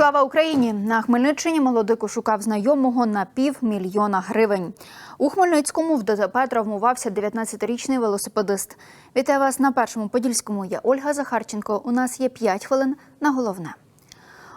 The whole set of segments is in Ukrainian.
Слава Україні! На Хмельниччині молодик шукав знайомого на півмільйона гривень. У Хмельницькому в ДТП травмувався 19-річний велосипедист. Вітаю вас на першому подільському. Я Ольга Захарченко. У нас є 5 хвилин на головне.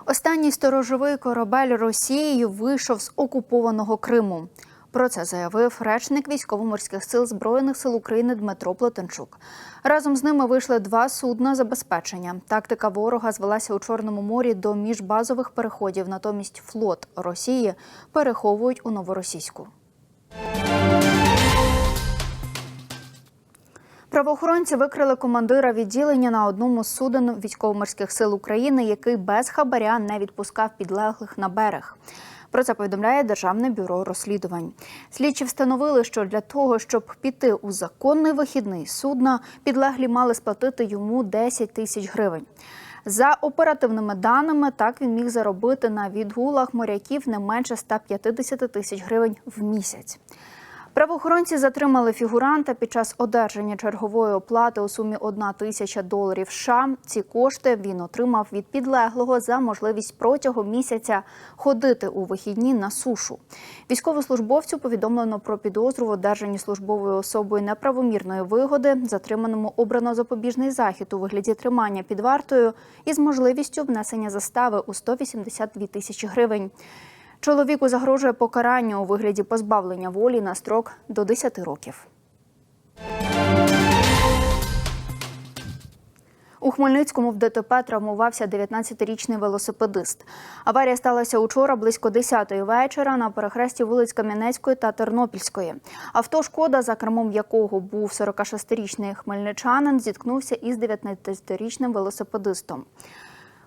Останній сторожовий корабель Росією вийшов з окупованого Криму. Про це заявив речник військово-морських сил Збройних сил України Дмитро Плетенчук. Разом з ними вийшли два судна забезпечення. Тактика ворога звелася у Чорному морі до міжбазових переходів. Натомість флот Росії переховують у новоросійську. Правоохоронці викрили командира відділення на одному з суден військово-морських сил України, який без хабаря не відпускав підлеглих на берег. Про це повідомляє Державне бюро розслідувань. Слідчі встановили, що для того, щоб піти у законний вихідний судна, підлеглі мали сплатити йому 10 тисяч гривень. За оперативними даними, так він міг заробити на відгулах моряків не менше 150 тисяч гривень в місяць. Правоохоронці затримали фігуранта під час одержання чергової оплати у сумі 1 тисяча доларів. США. ці кошти він отримав від підлеглого за можливість протягом місяця ходити у вихідні на сушу. Військовослужбовцю повідомлено про підозру в одержанні службовою особою неправомірної вигоди. Затриманому обрано запобіжний захід у вигляді тримання під вартою із можливістю внесення застави у 182 тисячі гривень. Чоловіку загрожує покарання у вигляді позбавлення волі на строк до 10 років. У Хмельницькому в ДТП травмувався 19-річний велосипедист. Аварія сталася учора близько 10-ї вечора на перехресті вулиць Кам'янецької та Тернопільської. Авто шкода, за кермом якого був 46-річний хмельничанин, зіткнувся із 19-річним велосипедистом.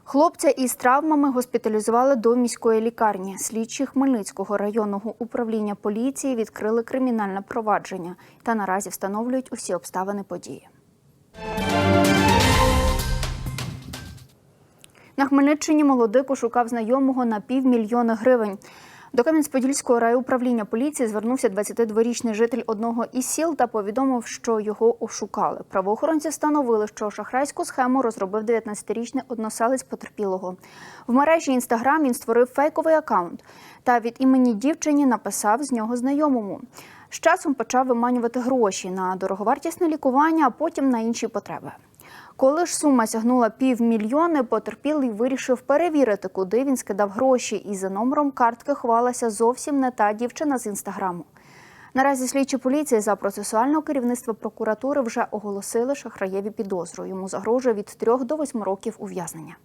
Хлопця із травмами госпіталізували до міської лікарні. Слідчі Хмельницького районного управління поліції відкрили кримінальне провадження та наразі встановлюють усі обставини події. На Хмельниччині молодик пошукав знайомого на півмільйона гривень. До Кам'янець-Подільського райуправління поліції звернувся 22-річний житель одного із сіл та повідомив, що його ошукали. Правоохоронці встановили, що шахрайську схему розробив 19-річний односелець потерпілого. В мережі інстаграм він створив фейковий акаунт та від імені дівчині написав з нього знайомому. З часом почав виманювати гроші на дороговартісне лікування, а потім на інші потреби. Коли ж сума сягнула півмільйони, потерпілий вирішив перевірити, куди він скидав гроші, і за номером картки ховалася зовсім не та дівчина з інстаграму. Наразі слідчі поліції за процесуального керівництва прокуратури вже оголосили шахраєві підозру. Йому загрожує від 3 до 8 років ув'язнення.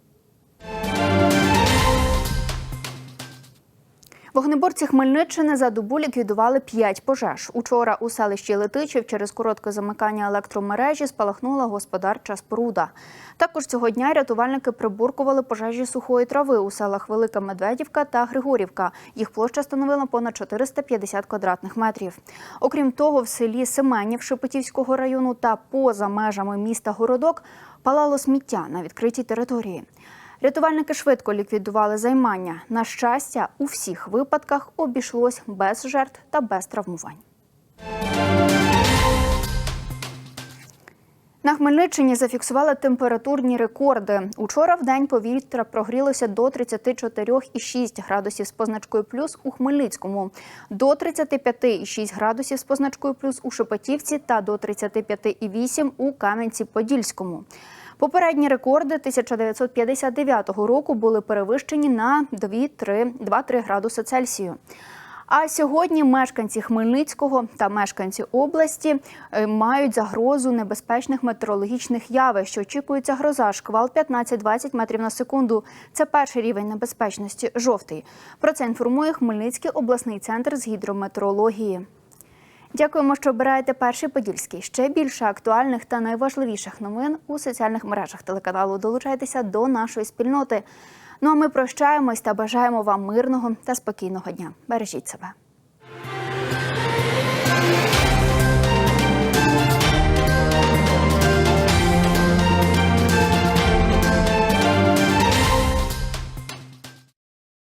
Вогнеборці Хмельниччини за добу ліквідували п'ять пожеж. Учора у селищі Летичів через коротке замикання електромережі спалахнула господарча споруда. Також цього дня рятувальники прибуркували пожежі сухої трави у селах Велика Медведівка та Григорівка. Їх площа становила понад 450 квадратних метрів. Окрім того, в селі Семенів Шепетівського району та поза межами міста Городок палало сміття на відкритій території. Рятувальники швидко ліквідували займання. На щастя, у всіх випадках обійшлось без жертв та без травмувань. На Хмельниччині зафіксували температурні рекорди. Учора в день повітря прогрілося до 34,6 градусів з позначкою плюс у Хмельницькому, до 35,6 градусів з позначкою плюс у Шепетівці та до 35,8 у Кам'янці-Подільському. Попередні рекорди 1959 року були перевищені на 2-3 градуси Цельсію. А сьогодні мешканці Хмельницького та мешканці області е, мають загрозу небезпечних метеорологічних явищ, що очікується гроза, шквал 15-20 метрів на секунду. Це перший рівень небезпечності жовтий. Про це інформує Хмельницький обласний центр з гідрометеорології. Дякуємо, що обираєте перший подільський. Ще більше актуальних та найважливіших новин у соціальних мережах телеканалу. Долучайтеся до нашої спільноти. Ну а ми прощаємось та бажаємо вам мирного та спокійного дня. Бережіть себе.